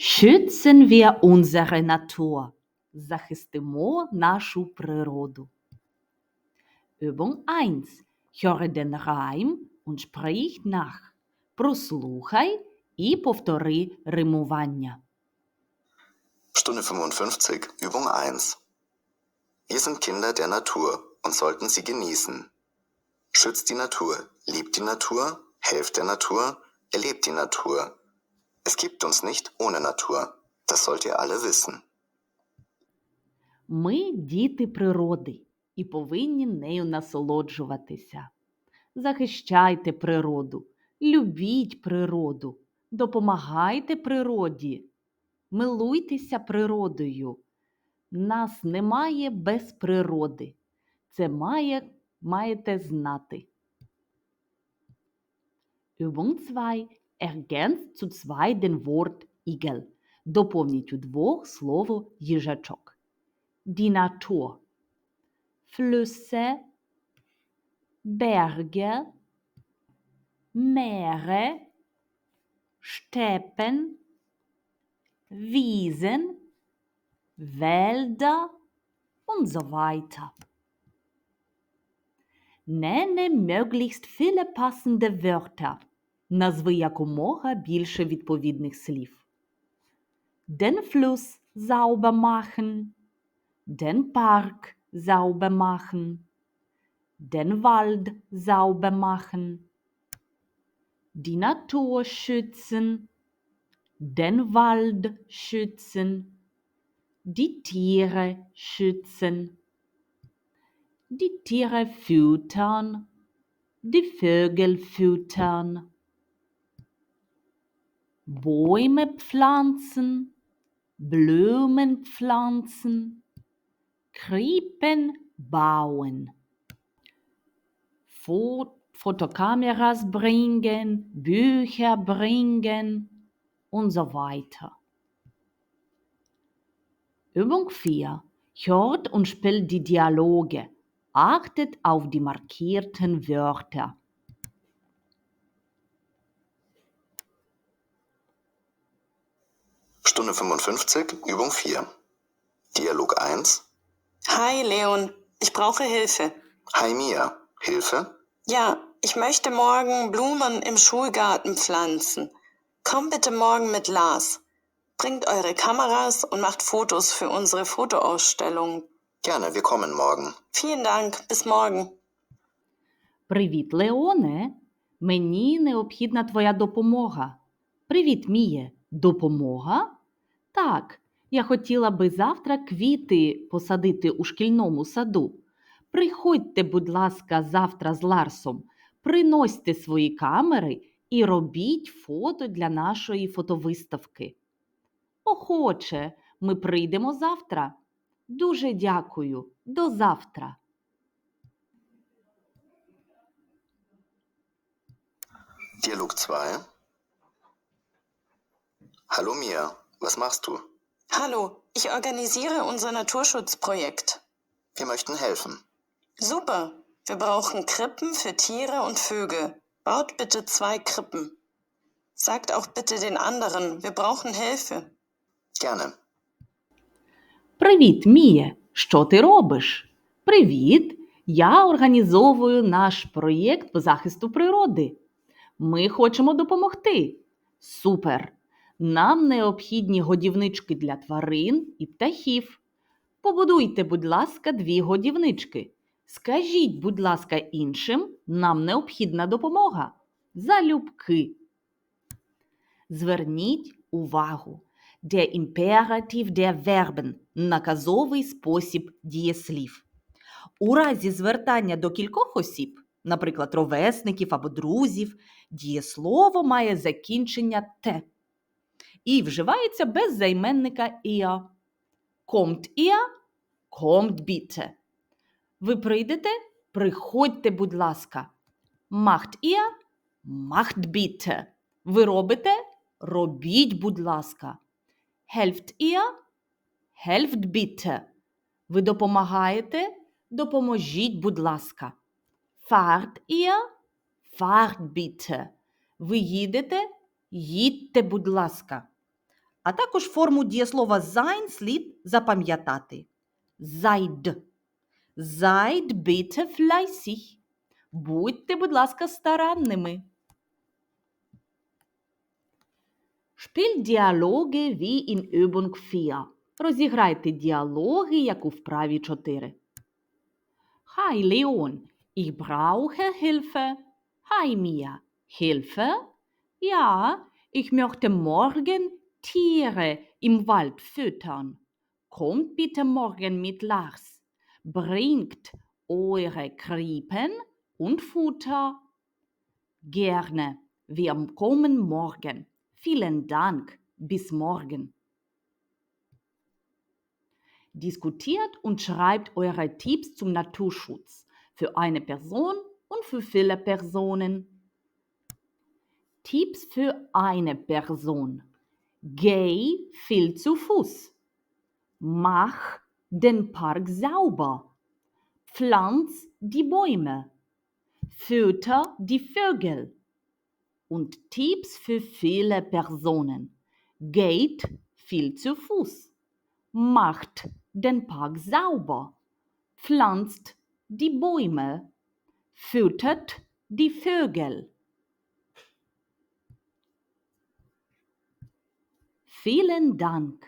Schützen wir unsere Natur. Захистимо нашу природу. Übung 1. Höre den Reim und sprich nach. Прослухай і повтори римування. Stunde 55, Übung 1. Wir sind Kinder der Natur und sollten sie genießen. Schützt die Natur, liebt die Natur, helft der Natur, erlebt die Natur. Es gibt uns nicht ohne Natur. Das sollt ihr alle wissen. Ми діти природи і повинні нею насолоджуватися. Захищайте природу, любіть природу, допомагайте природі, милуйтеся природою. Нас немає без природи. Це має, маєте знати. Übung 2. Ergänzt zu zwei den Wort Igel. Доповніть удвох слово їжачок. Die Natur. Flüsse, Berge, Meere, Steppen, Wiesen, Wälder und so weiter. Nenne möglichst viele passende Wörter. Назви якомога більше відповідних слів. Den Fluss sauber machen, den Park sauber machen, den Wald sauber machen, die Natur schützen, den Wald schützen, die Tiere schützen, die Tiere füttern, die Vögel füttern, Bäume pflanzen, Blumen pflanzen, Krippen bauen, Fo Fotokameras bringen, Bücher bringen und so weiter. Übung 4. Hört und spielt die Dialoge. Achtet auf die markierten Wörter. Stunde 55, Übung 4. Dialog 1. Hi Leon, ich brauche Hilfe. Hi Mia, Hilfe? Ja, ich möchte morgen Blumen im Schulgarten pflanzen. Komm bitte morgen mit Lars. Bringt eure Kameras und macht Fotos für unsere Fotoausstellung. Gerne, wir kommen morgen. Vielen Dank, bis morgen. Привіт, Леоне. Мені необхідна твоя допомога. Привіт, Міє. Допомога? Так, я хотіла би завтра квіти посадити у шкільному саду. Приходьте, будь ласка, завтра з Ларсом. Приносьте свої камери і робіть фото для нашої фотовиставки. Охоче, ми прийдемо завтра. Дуже дякую. До завтра. Dialog 2. Hallo Mia, was machst du? Hallo, ich organisiere unser Naturschutzprojekt. Wir möchten helfen. Super, wir brauchen Krippen für Tiere und Vögel. Baut bitte zwei Krippen. Sagt auch bitte den anderen, wir brauchen Hilfe. Gerne. Привіт, Міє! Що ти робиш? Привіт! Я організовую наш проєкт по захисту природи. Ми хочемо допомогти. Супер! Нам необхідні годівнички для тварин і птахів. Побудуйте, будь ласка, дві годівнички. Скажіть, будь ласка, іншим, нам необхідна допомога. Залюбки. Зверніть увагу. Der Imperativ der Verben – наказовий спосіб дієслів. У разі звертання до кількох осіб, наприклад, ровесників або друзів, дієслово має закінчення «те» і вживається без займенника «ihr». Kommt ihr? Kommt bitte. Ви прийдете? Приходьте, будь ласка. Macht ihr? Macht bitte. Ви робите? Робіть, будь ласка. Helft ihr? Helft bitte. Ви допомагаєте? Допоможіть, будь ласка. Fahrt ihr? Fahrt bitte. Ви їдете? Їдьте, будь ласка. А також форму дієслова sein слід запам'ятати. Seid. Seid bitte fleißig. Будьте, будь ласка, старанними. Dialoge wie in Übung 4. Розіграйте діалоги, як у вправі 4. Hi Leon, ich brauche Hilfe. Hi Mia, Hilfe? Ja, ich möchte morgen Tiere im Wald füttern. Kommt bitte morgen mit Lars. Bringt eure Krippen und Futter. Gerne. Wir kommen morgen. Vielen Dank. Bis morgen. Diskutiert und schreibt eure Tipps zum Naturschutz für eine Person und für viele Personen. Tipps für eine Person. Geh viel zu Fuß. Mach den Park sauber. Pflanz die Bäume. Fütter die Vögel. Und Tipps für viele Personen. Geht viel zu Fuß. Macht den Park sauber. Pflanzt die Bäume. Füttert die Vögel. Vielen Dank.